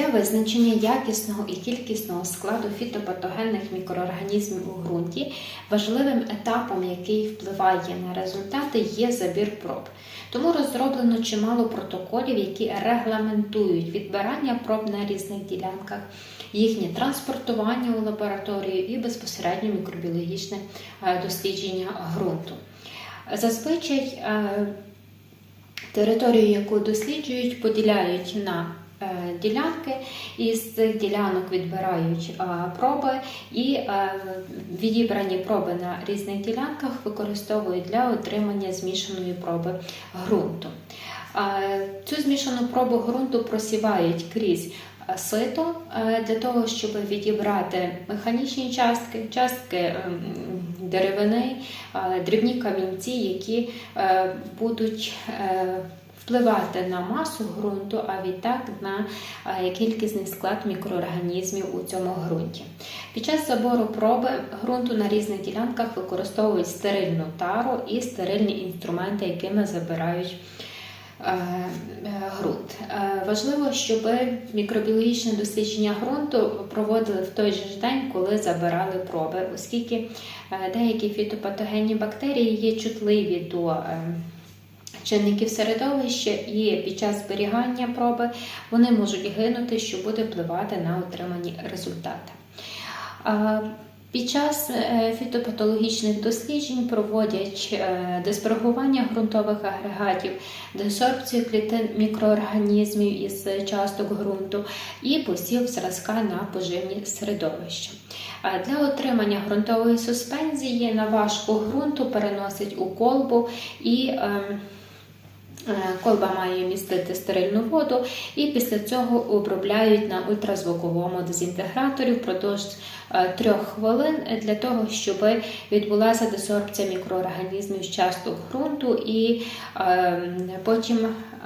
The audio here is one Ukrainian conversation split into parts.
визначення якісного і кількісного складу фітопатогенних мікроорганізмів у ґрунті важливим етапом, який впливає на результати, є забір проб. Тому розроблено чимало протоколів, які регламентують відбирання проб на різних ділянках, їхнє транспортування у лабораторію і безпосередньо мікробіологічне е, дослідження ґрунту. Зазвичай е, територію, яку досліджують, поділяють на ділянки, і з цих ділянок відбирають е, проби, і е, відібрані проби на різних ділянках використовують для отримання змішаної проби ґрунту. Е, Цю змішану пробу ґрунту просівають крізь е, сито е, для того, щоб відібрати механічні частки, частки ем, деревини, е, дрібні камінці, які е, будуть е, впливати на масу ґрунту, а відтак на е, кількісний склад мікроорганізмів у цьому ґрунті. Під час забору проби ґрунту на різних ділянках використовують стерильну тару і стерильні інструменти, якими забирають е, е. Е, Важливо, щоб мікробіологічне дослідження ґрунту проводили в той же день, коли забирали проби, оскільки деякі фітопатогенні бактерії є чутливі до е, чинників середовища, і під час зберігання проби вони можуть гинути, що буде впливати на отримані результати. Під час е, фітопатологічних досліджень проводять е, диспергування ґрунтових агрегатів, десорбцію клітин мікроорганізмів із часток ґрунту і посів зразка на поживні середовища. Для отримання ґрунтової суспензії на важку ґрунту переносять у колбу і ем, Колба має містити стерильну воду, і після цього обробляють на ультразвуковому дезінтеграторі впродовж е, трьох хвилин для того, щоб відбулася десорбція мікроорганізмів з часток ґрунту, і е, потім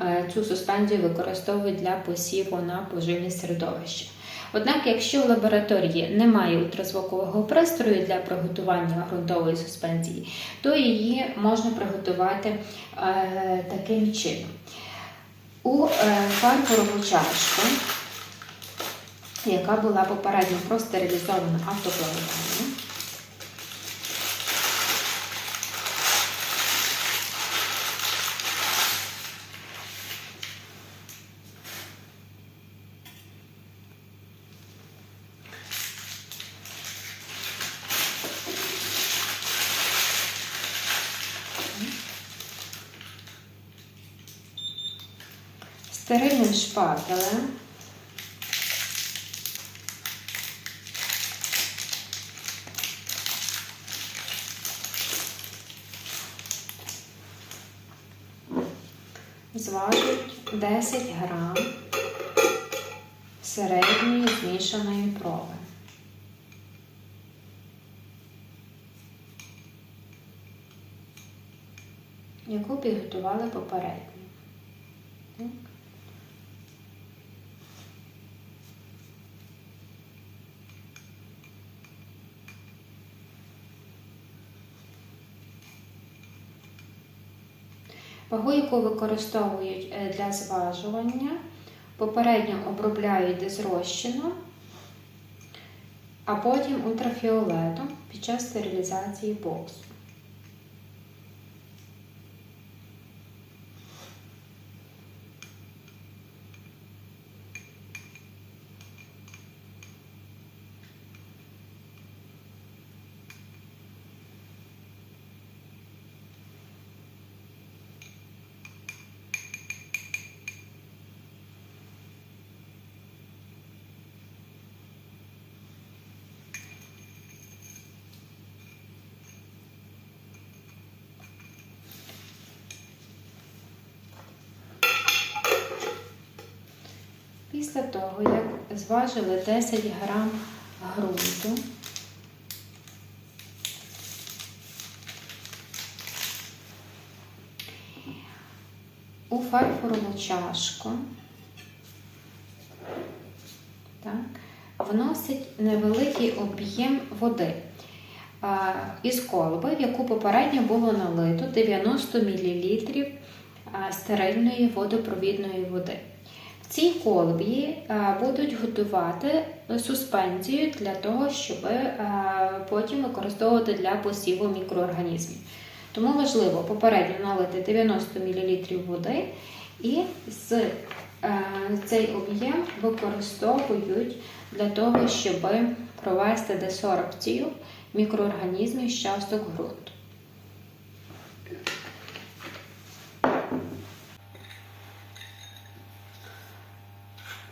е, цю суспензію використовують для посіву на поживні середовища. Однак, якщо в лабораторії немає ультразвукового пристрою для приготування ґрунтової суспензії, то її можна приготувати е, таким чином. У е, фарфорову чашку, яка була попередньо простерилізована автоклавуванням, стерильним шпателем зважують 10 грам середньої змішаної проби. Яку підготували попередньо. Так. Вагу, яку використовують е, для зважування, попередньо обробляють дезрозчином, а потім ультрафіолетом під час стерилізації боксу. Після того, як зважили 10 грам ґрунту, у фарфорову чашку так, вносить невеликий об'єм води а, із колби, в яку попередньо було налито 90 мл стерильної водопровідної води. В цій колбі е, будуть готувати суспензію для того, щоб е, потім використовувати для посіву мікроорганізмів. Тому важливо попередньо налити 90 мл води і з, е, цей об'єм використовують для того, щоб провести десорбцію мікроорганізмів з часток ґрунту.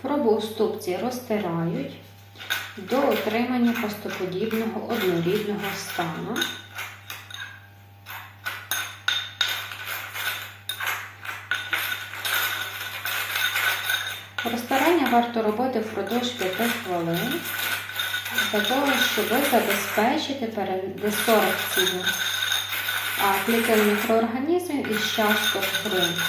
Пробу ступці розтирають до отримання пастоподібного однорідного стану. Розтирання варто робити впродовж 5 хвилин для того, щоб забезпечити десорбцію клітин мікроорганізмів із часток ґрунту.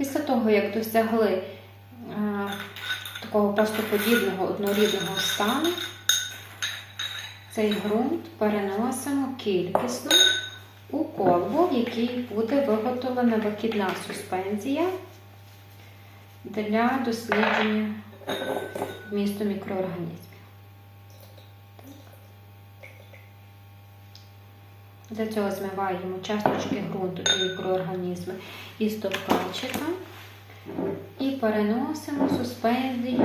Після того, як досягли е, такого пастоподібного однорідного стану, цей ґрунт переносимо кількісно у колбу, в якій буде виготовлена викидна суспензія для дослідження вмісту мікроорганізмів. Для цього змиваємо часточки ґрунту і мікроорганізми із топкачика і переносимо суспензію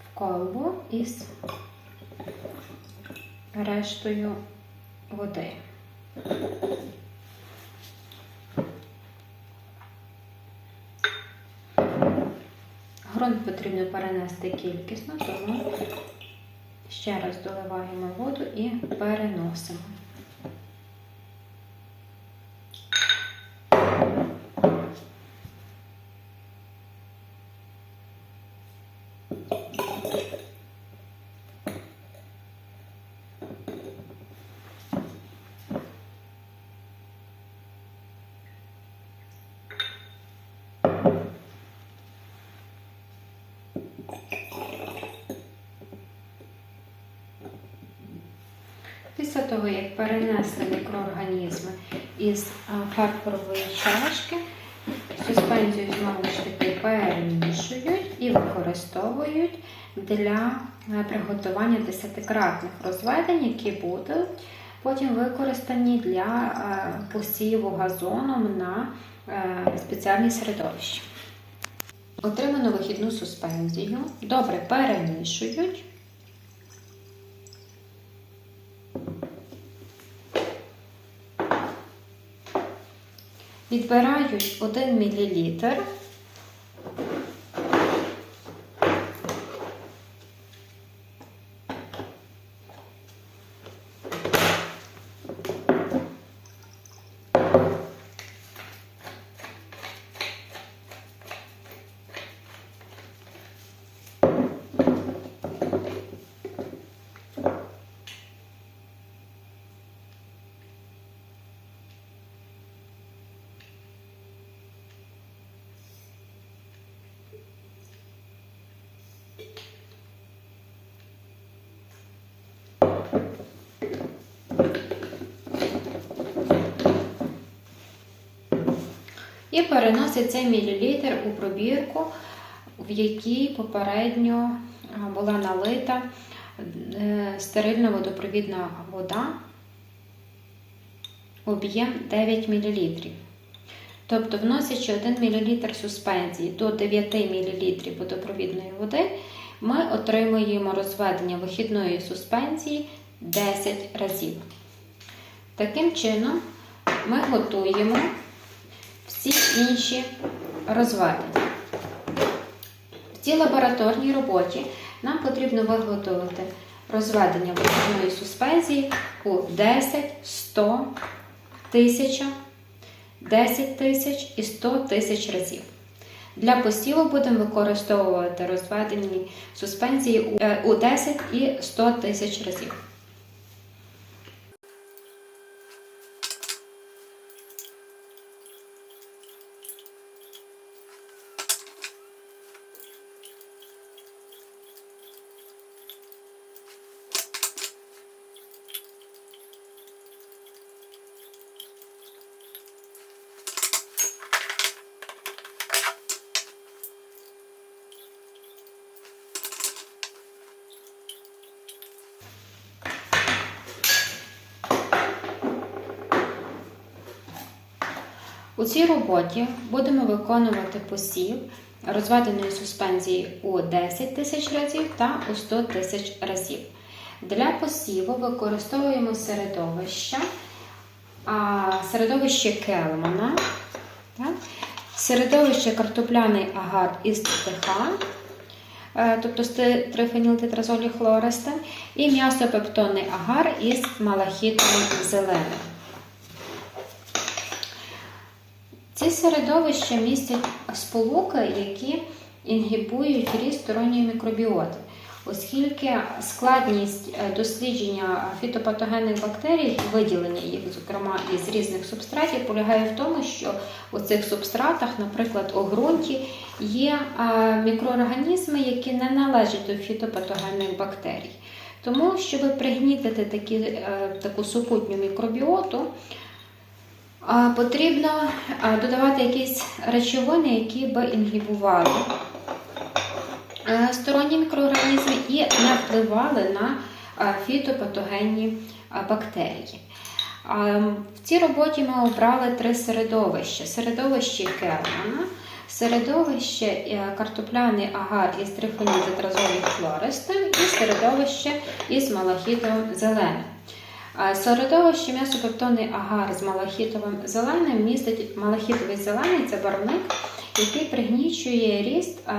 в колбу із рештою води. Грунт потрібно перенести кількісно, тому ще раз доливаємо воду і переносимо. Після того, як перенесли мікроорганізми із фарфорової чашки, суспензію знову ж таки перемішують. і використовують для е, приготування десятикратних розведень, які будуть потім використані для е, посіву газоном на е, спеціальні середовища. Отриману вихідну суспензію добре перемішують. Відбирають 1 мл І переносить цей мілілітр у пробірку, в якій попередньо була налита е, стерильна водопровідна вода об'єм 9 мл. Тобто, вносячи 1 мл суспензії до 9 мл водопровідної води, ми отримуємо розведення вихідної суспензії 10 разів. Таким чином, ми готуємо інші розведення. В цій лабораторній роботі нам потрібно виготовити розведення вихідної суспензії у 10, 100, 1000, 10 тисяч і 100 тисяч разів. Для посіву будемо використовувати розведені суспензії у 10 і 100 тисяч разів. Цій роботі будемо виконувати посів розведеної суспензії у 10 тисяч разів та у 100 тисяч разів. Для посіву використовуємо середовище, середовище Келмана, середовище картопляний агар із ТТХ, е, тобто з трифенілтетразолі хлористи, і м'ясопептонний агар із малахітовим зеленим. Ці середовища містять сполуки, які інгібують ріст сторонньої мікробіоти, оскільки складність е, дослідження фітопатогенних бактерій, виділення їх, зокрема, із різних субстратів, полягає в тому, що у цих субстратах, наприклад, у ґрунті, є е, мікроорганізми, які не належать до фітопатогенних бактерій. Тому, щоб пригнітити такі, е, таку супутню мікробіоту, Потрібно додавати якісь речовини, які би інгібували е, сторонні мікроорганізми і не впливали на фітопатогенні бактерії. В цій роботі ми обрали три середовища: середовище Келмана, середовище е, картопляний агар із трифонізотразолі хлористим і середовище із малахітовим зеленим. Середовище м'ясопептонний агар з малахітовим зеленим містить малахітовий зелений це барвник, який пригнічує ріст е,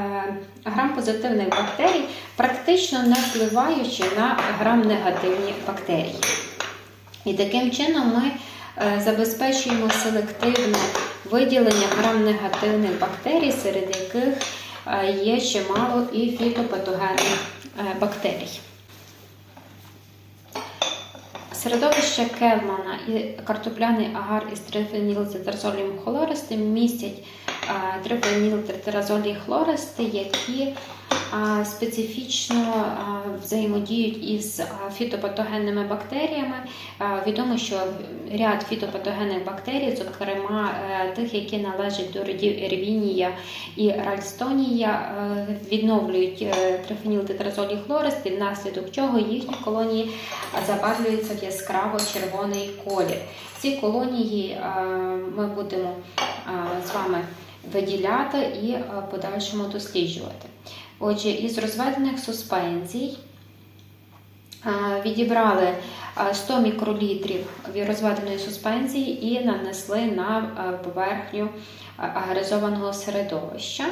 грам-позитивних бактерій, практично не впливаючи на грам-негативні бактерії. І таким чином ми е, забезпечуємо селективне виділення грам-негативних бактерій, серед яких е, є чимало і фітопатогенних бактерій. Середовище Келмана і картопляний агар із трифенілтетразолієм хлористим містять трифенілтетразолі хлористи, які специфічно взаємодіють із фітопатогенними бактеріями. Відомо, що ряд фітопатогенних бактерій, зокрема е, тих, які належать до родів Ервінія і Ральстонія, е, відновлюють е, трифенілтетразолі хлористи, внаслідок чого їхні колонії забарвлюються в яскраво червоний колір. Ці колонії ми будемо з вами виділяти і подальшому досліджувати. Отже, із розведених суспензій відібрали 100 мікролітрів розведеної суспензії і нанесли на поверхню агаризованого середовища.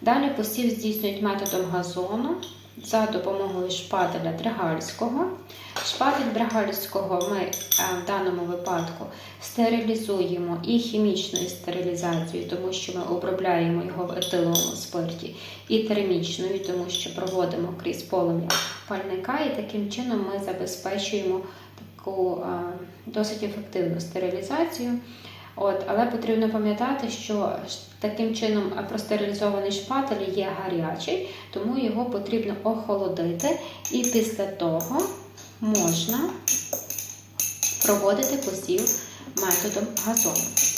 Далі посів здійснюють методом газону за допомогою шпателя драгальського. Шпатель драгальського ми в даному випадку стерилізуємо і хімічною стерилізацією, тому що ми обробляємо його в етиловому спирті, і термічною, тому що проводимо крізь полум'я пальника, і таким чином ми забезпечуємо таку досить ефективну стерилізацію. От, Але потрібно пам'ятати, що таким чином простерилізований шпатель є гарячий, тому його потрібно охолодити, і після того можна проводити посів методом газону.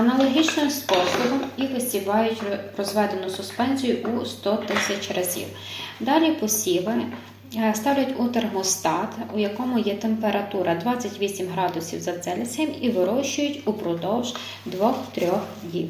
Аналогічним способом і висівають розведену суспензію у 100 тисяч разів. Далі посіви е, ставлять у термостат, у якому є температура 28 градусів за Цельсієм і вирощують упродовж 2-3 діб.